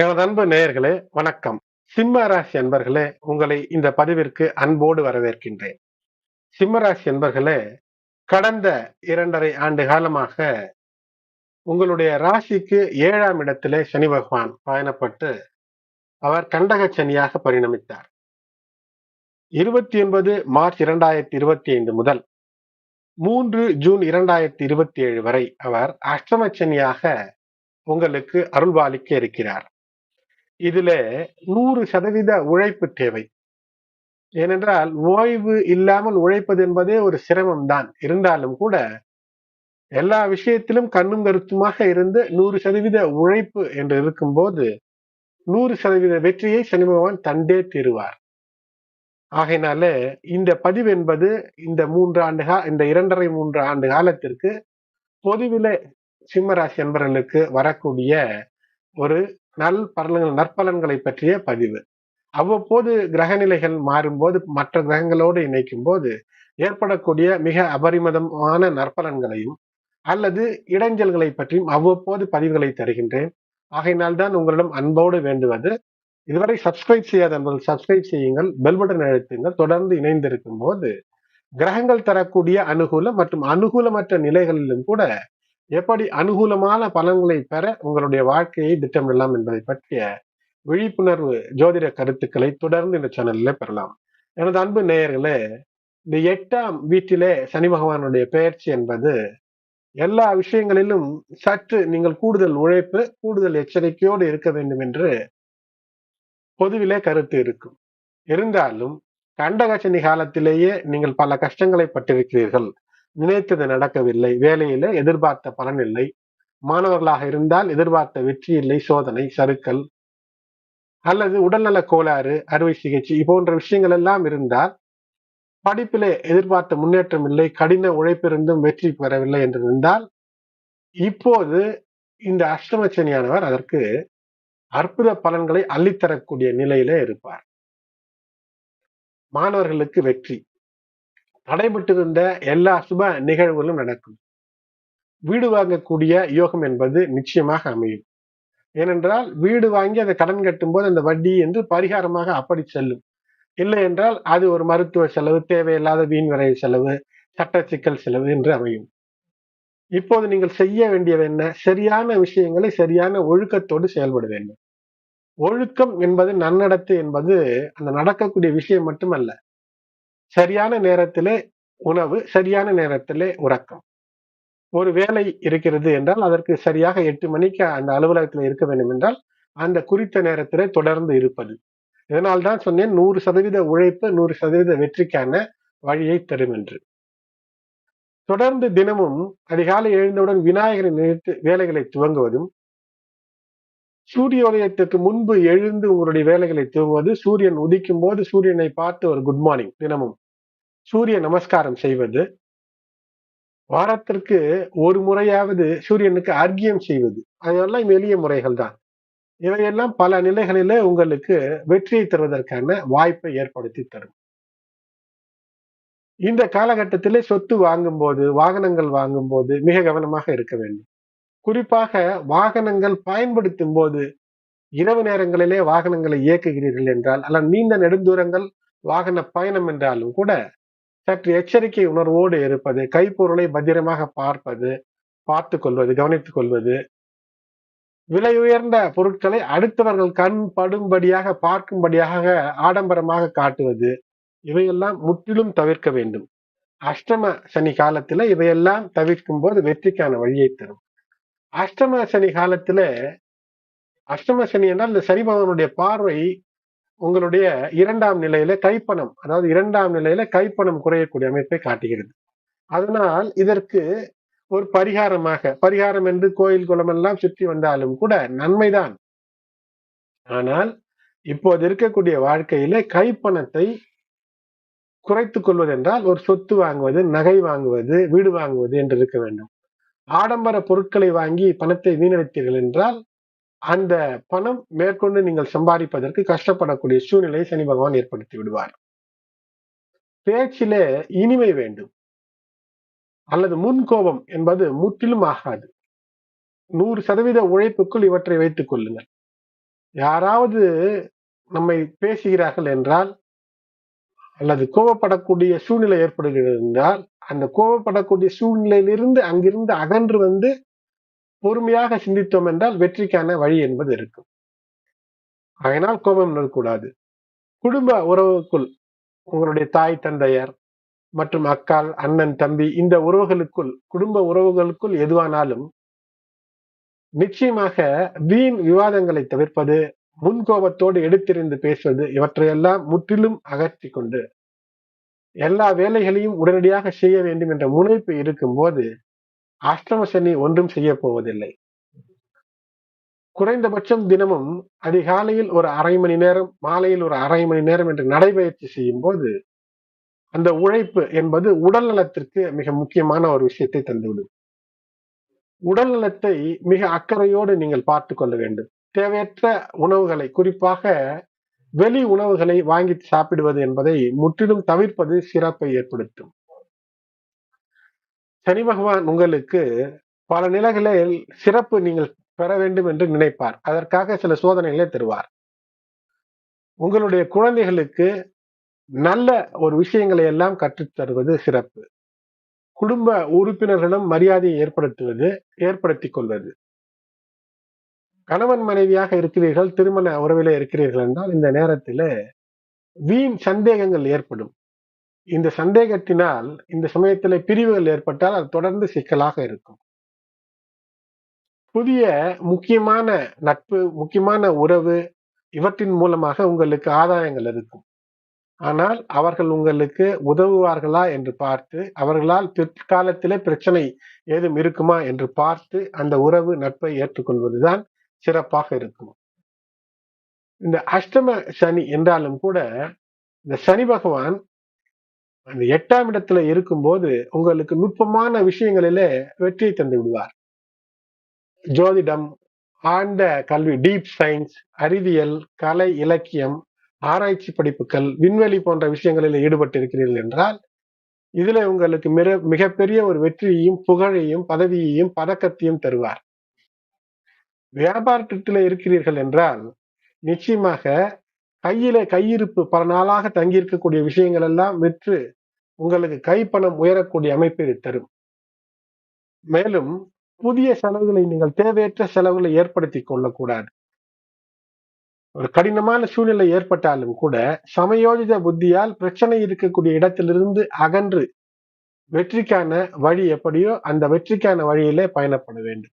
எனது அன்பு நேயர்களே வணக்கம். சிம்ம ராசி அன்பர்களே உங்களை இந்த பதிவிற்கு அன்போடு வரவேற்கின்றேன். சிம்ம ராசி அன்பர்களே கடந்த இரண்டரை ஆண்டு காலமாக உங்களுடைய ராசிக்கு ஏழாம் இடத்திலே சனி பகவான் பயணப்பட்டு அவர் கண்டக சனியாக பரிணமித்தார். இருபத்தி ஒன்பது மார்ச் இரண்டாயிரத்தி இருபத்தி ஐந்து முதல் மூன்று ஜூன் இரண்டாயிரத்தி இருபத்தி ஏழு வரை அவர் அஷ்டமச்சனியாக உங்களுக்கு அருள்பாலிக்க இருக்கிறார். இதுல நூறு சதவீத உழைப்பு தேவை. ஏனென்றால் ஓய்வு இல்லாமல் உழைப்பது என்பதே ஒரு சிரமம் தான் இருந்தாலும் கூட எல்லா விஷயத்திலும் கண்ணும் கருத்துமாக இருந்து நூறு சதவீத உழைப்பு என்று இருக்கும்போது நூறு சதவீத வெற்றியை சனி பகவான் தந்தே தீருவார். ஆகையினால இந்த பதிவு என்பது இந்த மூன்று ஆண்டு கா இந்த இரண்டரை மூன்று ஆண்டு காலத்திற்கு பொதுவில சிம்மராசி என்பவர்களுக்கு வரக்கூடிய ஒரு நல் பலன்கள் நற்பலன்களை பற்றிய பதிவு. அவ்வப்போது கிரகநிலைகள் மாறும்போது மற்ற கிரகங்களோடு இணைக்கும் போது ஏற்படக்கூடிய மிக அபரிமிதமான நற்பலன்களையும் அல்லது இடைஞ்சல்களை பற்றியும் அவ்வப்போது பதிவுகளை தருகின்றேன். ஆகையினால் தான் உங்களிடம் அன்போடு வேண்டுவது. இதுவரை சப்ஸ்கிரைப் செய்யாத நண்பர்கள் சப்ஸ்கிரைப் செய்யுங்கள் பெல் பட்டன் அழுத்துங்கள். தொடர்ந்து இணைந்திருக்கும் போது கிரகங்கள் தரக்கூடிய அனுகூலம் மற்றும் அனுகூலமற்ற நிலைகளிலும் கூட எப்படி அனுகூலமான பலன்களை பெற உங்களுடைய வாழ்க்கையை திட்டமிடலாம் என்பதை பற்றிய விழிப்புணர்வு ஜோதிட கருத்துக்களை தொடர்ந்து இந்த சேனல்ல பெறலாம். எனது அன்பு நேயர்களே இந்த எட்டாம் வீட்டிலே சனி பகவானுடைய பெயர்ச்சி என்பது எல்லா விஷயங்களிலும் சற்று நீங்கள் கூடுதல் உழைப்பு கூடுதல் எச்சரிக்கையோடு இருக்க வேண்டும் என்று பொதுவிலே கருத்து இருக்கும். இருந்தாலும் கண்டகச்சனி காலத்திலேயே நீங்கள் பல கஷ்டங்களை பட்டிருக்கிறீர்கள். நினைத்தது நடக்கவில்லை. வேலையில எதிர்பார்த்த பலன் இல்லை. மாணவர்களாக இருந்தால் எதிர்பார்த்த வெற்றி இல்லை. சோதனை சறுக்கல் அல்லது உடல்நல கோளாறு அறுவை சிகிச்சை போன்ற விஷயங்கள் எல்லாம் இருந்தால் படிப்பிலே எதிர்பார்த்த முன்னேற்றம் இல்லை. கடின உழைப்பிருந்தும் வெற்றி பெறவில்லை என்று இருந்தால் இப்போது இந்த அஷ்டமச்சனியானவர் அதற்கு அற்புத பலன்களை அள்ளித்தரக்கூடிய நிலையிலே இருப்பார். மாணவர்களுக்கு வெற்றி. தடைபட்டிருந்த எல்லா சுப நிகழ்வுகளும் நடக்கும். வீடு வாங்கக்கூடிய யோகம் என்பது நிச்சயமாக அமையும். ஏனென்றால் வீடு வாங்கி அதை கடன் கட்டும் போது அந்த வட்டி என்று பரிகாரமாக அப்படி செல்லும். இல்லை என்றால் அது ஒரு மருத்துவ செலவு தேவையில்லாத வீண் விரைவு செலவு சட்ட சிக்கல் செலவு என்று அமையும். இப்போது நீங்கள் செய்ய வேண்டியது என்ன? சரியான விஷயங்களை சரியான ஒழுக்கத்தோடு செயல்பட வேண்டும். ஒழுக்கம் என்பது நன்னடத்து என்பது அந்த நடக்கக்கூடிய விஷயம் மட்டுமல்ல. சரியான நேரத்திலே உணவு சரியான நேரத்திலே உறக்கம். ஒரு வேலை இருக்கிறது என்றால் அதற்கு சரியாக எட்டு மணிக்கு அந்த அலுவலகத்தில் இருக்க வேண்டும் என்றால் அந்த குறித்த நேரத்திலே தொடர்ந்து இருப்பது. இதனால் தான் சொன்னேன் நூறு சதவீத உழைப்பு நூறு சதவீத வெற்றிக்கான வழியை தரும் என்று. தொடர்ந்து தினமும் அதிகாலை எழுந்தவுடன் விநாயகரை நினைத்து வேலைகளை துவங்குவதும் சூரிய உதயத்திற்கு முன்பு எழுந்து உங்களுடைய வேலைகளை துவங்குவது சூரியன் உதிக்கும் போது சூரியனை பார்த்து ஒரு குட் மார்னிங் தினமும் சூரிய நமஸ்காரம் செய்வது. வாரத்திற்கு ஒரு முறையாவது சூரியனுக்கு அர்க்கியம் செய்வது. அதெல்லாம் எளிய முறைகள் தான். இவையெல்லாம் பல நிலைகளில உங்களுக்கு வெற்றியை தருவதற்கான வாய்ப்பை ஏற்படுத்தி தரும். இந்த காலகட்டத்திலே சொத்து வாங்கும் போது வாகனங்கள் வாங்கும் போது மிக கவனமாக இருக்க வேண்டும். குறிப்பாக வாகனங்கள் பயன்படுத்தும் போது இரவு நேரங்களிலே வாகனங்களை இயக்குகிறீர்கள் என்றால் அல்ல நீண்ட நெடுந்தூரங்கள் வாகன பயணம் என்றாலும் கூட சற்று எச்சரிக்கை உணர்வோடு இருப்பது கைப்பொருளை பத்திரமாக பார்ப்பது பார்த்து கொள்வது கவனித்துக் கொள்வது விலை உயர்ந்த பொருட்களை அடுத்தவர்கள் கண் படும்படியாக பார்க்கும்படியாக ஆடம்பரமாக காட்டுவது இவையெல்லாம் முற்றிலும் தவிர்க்க வேண்டும். அஷ்டம சனி காலத்துல இவையெல்லாம் தவிர்க்கும் போது வெற்றிக்கான வழியை தரும். அஷ்டம சனி காலத்துல அஷ்டம சனி என்றால் இந்த சனி பகவானுடைய பார்வை உங்களுடைய இரண்டாம் நிலையில கைப்பணம். அதாவது இரண்டாம் நிலையில கைப்பணம் குறையக்கூடிய அமைப்பை காட்டுகிறது. அதனால் இதற்கு ஒரு பரிகாரமாக பரிகாரம் என்று கோயில் குளம் எல்லாம் சுற்றி வந்தாலும் கூட நன்மைதான். ஆனால் இப்போது இருக்கக்கூடிய வாழ்க்கையில கைப்பணத்தை குறைத்துக் கொள்வதென்றால் ஒரு சொத்து வாங்குவது நகை வாங்குவது வீடு வாங்குவது என்று இருக்க வேண்டும். ஆடம்பர பொருட்களை வாங்கி பணத்தை வீணடித்தீர்கள் என்றால் அந்த பணம் மேற்கொண்டு நீங்கள் சம்பாதிப்பதற்கு கஷ்டப்படக்கூடிய சூழ்நிலையை சனி பகவான் ஏற்படுத்தி விடுவார். பேச்சிலே இனிமை வேண்டும். அல்லது முன் கோபம் என்பது முற்றிலும் ஆகாது. நூறு சதவீத உழைப்புக்குள் இவற்றை வைத்துக் கொள்ளுங்கள். யாராவது நம்மை பேசுகிறார்கள் என்றால் அல்லது கோபப்படக்கூடிய சூழ்நிலை ஏற்படுகிறது என்றால் அந்த கோபப்படக்கூடிய சூழ்நிலையிலிருந்து அங்கிருந்து அகன்று வந்து பொறுமையாக சிந்தித்தோம் என்றால் வெற்றிக்கான வழி என்பது இருக்கும். அதனால் கோபம் இருக்கக்கூடாது குடும்ப உறவுக்குள் உங்களுடைய தாய் தந்தையர் மற்றும் அக்கால் அண்ணன் தம்பி இந்த உறவுகளுக்குள் குடும்ப உறவுகளுக்குள் எதுவானாலும் நிச்சயமாக வீண் விவாதங்களை தவிர்ப்பது முன்கோபத்தோடு எடுத்திருந்து பேசுவது இவற்றையெல்லாம் முற்றிலும் அகற்றி கொண்டு எல்லா வேலைகளையும் உடனடியாக செய்ய வேண்டும் என்ற முனைப்பு இருக்கும்போது அஷ்டம சனி ஒன்றும் செய்ய போவதில்லை குறைந்தபட்சம் தினமும் அதிகாலையில் ஒரு அரை மணி நேரம் மாலையில் ஒரு அரை மணி நேரம் என்று நடைபயிற்சி செய்யும் போது அந்த உழைப்பு என்பது உடல் நலத்திற்கு மிக முக்கியமான ஒரு விஷயத்தை தந்துவிடும். உடல் நலத்தை மிக அக்கறையோடு நீங்கள் பார்த்து கொள்ள வேண்டும். தேவையற்ற உணவுகளை குறிப்பாக வெளி உணவுகளை வாங்கி சாப்பிடுவது என்பதை முற்றிலும் தவிர்ப்பது சிறப்பை ஏற்படுத்தும். சனி பகவான் உங்களுக்கு பல நிலைகளில் சிறப்பு நீங்கள் பெற வேண்டும் என்று நினைப்பார். அதற்காக சில சோதனைகளை தருவார். உங்களுடைய குழந்தைகளுக்கு நல்ல ஒரு விஷயங்களை எல்லாம் கற்றுத் தருவது சிறப்பு. குடும்ப உறுப்பினர்களிடம் மரியாதையை ஏற்படுத்துவது ஏற்படுத்திக் கொள்வது. கணவன் மனைவியாக இருக்கிறீர்கள் திருமண உறவிலே இருக்கிறீர்கள் என்றால் இந்த நேரத்தில் வீண் சந்தேகங்கள் ஏற்படும். இந்த சந்தேகத்தினால் இந்த சமயத்தில் பிரிவுகள் ஏற்பட்டால் அது தொடர்ந்து சிக்கலாக இருக்கும். புதிய முக்கியமான நட்பு முக்கியமான உறவு இவற்றின் மூலமாக உங்களுக்கு ஆதாயங்கள் இருக்கும். ஆனால் அவர்கள் உங்களுக்கு உதவுவார்களா என்று பார்த்து அவர்களால் பிற்காலத்திலே பிரச்சனை ஏதும் இருக்குமா என்று பார்த்து அந்த உறவு நட்பை ஏற்றுக்கொள்வதுதான் சிறப்பாக இருக்கும். இந்த அஷ்டம சனி என்றாலும் கூட இந்த சனி பகவான் அந்த எட்டாம் இடத்துல இருக்கும்போது உங்களுக்கு நுட்பமான விஷயங்களிலே வெற்றியை தந்து விடுவார். ஜோதிடம் ஆழ்ந்த கல்வி டீப் சயின்ஸ் அறிவியல் கலை இலக்கியம் ஆராய்ச்சி படிப்புகள் விண்வெளி போன்ற விஷயங்களில் ஈடுபட்டு இருக்கிறீர்கள் என்றால் இதுல உங்களுக்கு மிக மிகப்பெரிய ஒரு வெற்றியையும் புகழையும் பதவியையும் பதக்கத்தையும் தருவார். வியாபாரத்தில இருக்கிறீர்கள் என்றால் நிச்சயமாக கையில கையிருப்பு பல நாளாக தங்கியிருக்கக்கூடிய விஷயங்கள் எல்லாம் விற்று உங்களுக்கு கைப்பணம் உயரக்கூடிய அமைப்பை தரும். மேலும் புதிய செலவுகளை நீங்கள் தேவையற்ற செலவுகளை ஏற்படுத்தி கொள்ளக்கூடாது. ஒரு கடினமான சூழ்நிலை ஏற்பட்டாலும் கூட சமயோஜித புத்தியால் பிரச்சனை இருக்கக்கூடிய இடத்திலிருந்து அகன்று வெற்றிக்கான வழி எப்படியோ அந்த வெற்றிக்கான வழியிலே பயணப்பட வேண்டும்.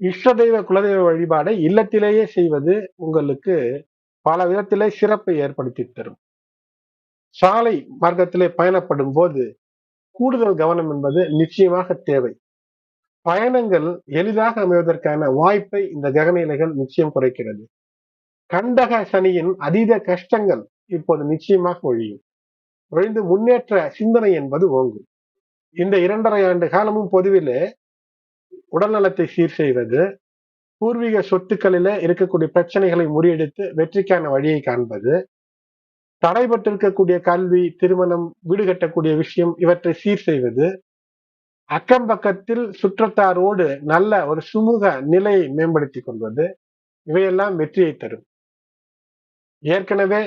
இஷ்ட தெய்வ குலதெய்வ வழிபாடை இல்லத்திலேயே செய்வது உங்களுக்கு பல விதத்திலே சிறப்பை ஏற்படுத்தி தரும். சாலை மார்க்கத்திலே பயணப்படும் போது கூடுதல் கவனம் என்பது நிச்சயமாக தேவை. பயணங்கள் எளிதாக அமைவதற்கான வாய்ப்பை இந்த கிரகநிலைகள் நிச்சயம் குறைக்கிறது. கண்டக சனியின் அதீத கஷ்டங்கள் இப்போது நிச்சயமாக ஒழியும். ஒழிந்து முன்னேற்ற சிந்தனை என்பது ஓங்கும். இந்த இரண்டரை ஆண்டு காலமும் பொதுவிலே உடல்நலத்தை சீர் செய்வது பூர்வீக சொத்துக்களில இருக்கக்கூடிய பிரச்சனைகளை முறியடித்து வெற்றிக்கான வழியை காண்பது தடைபட்டிருக்கக்கூடிய கல்வி திருமணம் வீடு கட்டக்கூடிய விஷயம் இவற்றை சீர் செய்வது அக்கம் பக்கத்தில் சுற்றத்தாரோடு நல்ல ஒரு சுமூக நிலையை மேம்படுத்திக் கொள்வது இவையெல்லாம் வெற்றியை தரும். ஏற்கனவே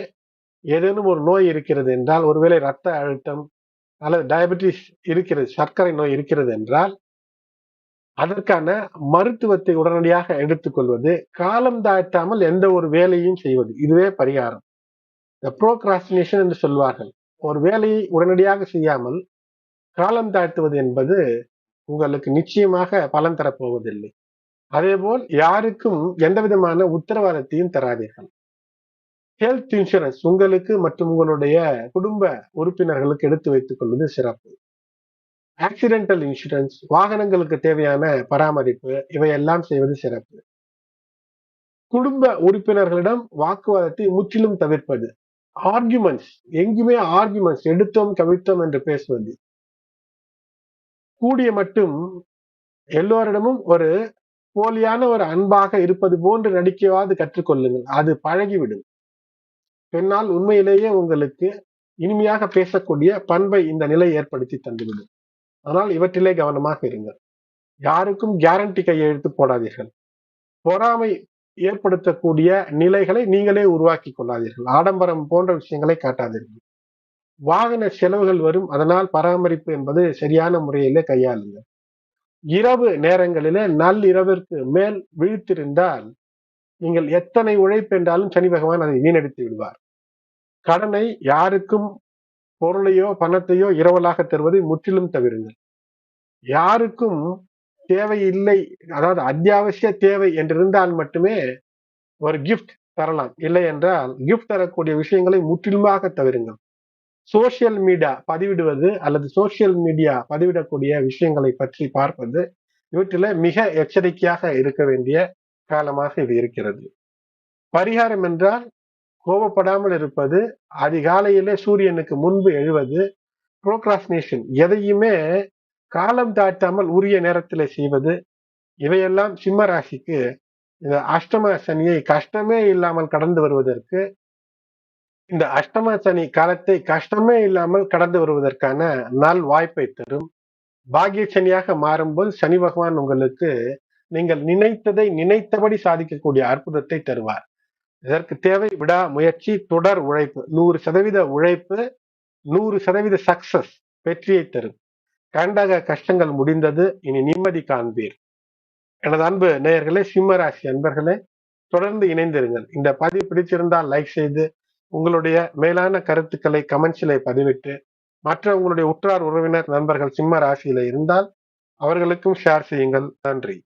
ஏதேனும் ஒரு நோய் இருக்கிறது என்றால் ஒருவேளை ரத்த அழுத்தம் அல்லது டயபெட்டிஸ் இருக்கிறது சர்க்கரை நோய் இருக்கிறது என்றால் அதற்கான மருத்துவத்தை உடனடியாக எடுத்துக்கொள்வது காலம் தாழ்த்தாமல் எந்த ஒரு வேலையும் செய்வது இதுவே பரிகாரம். இந்த ப்ரோக்ராஸ்டினேஷன் என்று சொல்வார்கள். ஒரு வேலையை உடனடியாக செய்யாமல் காலம் தாழ்த்துவது என்பது உங்களுக்கு நிச்சயமாக பலன் தரப்போவதில்லை. அதேபோல் யாருக்கும் எந்த விதமான உத்தரவாதத்தையும் தராதீர்கள். ஹெல்த் இன்சூரன்ஸ் உங்களுக்கு மற்றும் உங்களுடைய குடும்ப உறுப்பினர்களுக்கு எடுத்து வைத்துக் கொள்வது சிறப்பு. ஆக்சிடென்டல் இன்சூரன்ஸ் வாகனங்களுக்கு தேவையான பராமரிப்பு இவையெல்லாம் செய்வது சிறப்பு. குடும்ப உறுப்பினர்களிடம் வாக்குவாதத்தை முற்றிலும் தவிர்ப்பது. ஆர்குமெண்ட்ஸ் எங்குமே ஆர்குமெண்ட்ஸ் எடுத்தோம் கவிழ்த்தோம் என்று பேசுவது. கூடிய மட்டும் எல்லோரிடமும் ஒரு போலியான ஒரு அன்பாக இருப்பது போன்று நடிக்கவாது கற்றுக்கொள்ளுங்கள். அது பழகிவிடும். பெண்ணால் உண்மையிலேயே உங்களுக்கு இனிமையாக பேசக்கூடிய பண்பை இந்த நிலை ஏற்படுத்தி தந்துவிடும். ஆனால் இவற்றிலே கவனமாக இருங்கள். யாருக்கும் கேரண்டி கையெழுத்து போடாதீர்கள். பொறாமை ஏற்படுத்தக்கூடிய நிலைகளை நீங்களே உருவாக்கி கொள்ளாதீர்கள். ஆடம்பரம் போன்ற விஷயங்களை காட்டாதீர்கள். வாகன செலவுகள் வரும் அதனால் பராமரிப்பு என்பது சரியான முறையிலே கையாளுங்கள். இரவு நேரங்களிலே நள்ளிரவிற்கு மேல் விழித்திருந்தால் நீங்கள் எத்தனை உழைப்பு என்றாலும் சனி பகவான் அதை வீணடித்து விடுவார். கடனை யாருக்கும் பொருளையோ பணத்தையோ இரவலாக தருவதை முற்றிலும் தவிருங்கள். யாருக்கும் தேவை இல்லை அதாவது அத்தியாவசிய தேவை என்றிருந்தால் மட்டுமே ஒரு கிஃப்ட் தரலாம். இல்லை என்றால் கிஃப்ட் தரக்கூடிய விஷயங்களை முற்றிலுமாக தவிருங்கள். சோசியல் மீடியா பதிவிடுவது அல்லது சோசியல் மீடியா பதிவிடக்கூடிய விஷயங்களை பற்றி பார்ப்பது இவற்றில மிக எச்சரிக்கையாக இருக்க வேண்டிய காலமாக இது இருக்கிறது. பரிகாரம் என்றால் கோபப்படாமல் இருப்பது அதிகாலையிலே சூரியனுக்கு முன்பு எழுவது ப்ரோக்ராஸ்னேஷன் எதையுமே காலம் தாட்டாமல் உரிய நேரத்தில் செய்வது இவையெல்லாம் சிம்ம ராசிக்கு இந்த அஷ்டம சனியை கஷ்டமே இல்லாமல் கடந்து வருவதற்கு இந்த அஷ்டம சனி காலத்தை கஷ்டமே இல்லாமல் கடந்து வருவதற்கான நல் வாய்ப்பை தரும். பாகிய சனியாக மாறும்போது சனி பகவான் உங்களுக்கு நீங்கள் நினைத்ததை நினைத்தபடி சாதிக்கக்கூடிய அற்புதத்தை தருவார். இதற்கு தேவை விடா முயற்சி தொடர் உழைப்பு. நூறு சதவீத உழைப்பு நூறு சதவீத சக்சஸ் வெற்றியை தரும். கண்டக கஷ்டங்கள் முடிந்தது இனி நிம்மதி காண்பீர். எனது அன்பு நேயர்களே சிம்மராசி அன்பர்களே தொடர்ந்து இணைந்திருங்கள். இந்த பதிவு பிடிச்சிருந்தால் லைக் செய்து உங்களுடைய மேலான கருத்துக்களை கமெண்ட்ஸிலே பதிவிட்டு மற்ற உங்களுடைய உற்றார் உறவினர் நண்பர்கள் சிம்ம ராசியில இருந்தால் அவர்களுக்கும் ஷேர் செய்யுங்கள். நன்றி.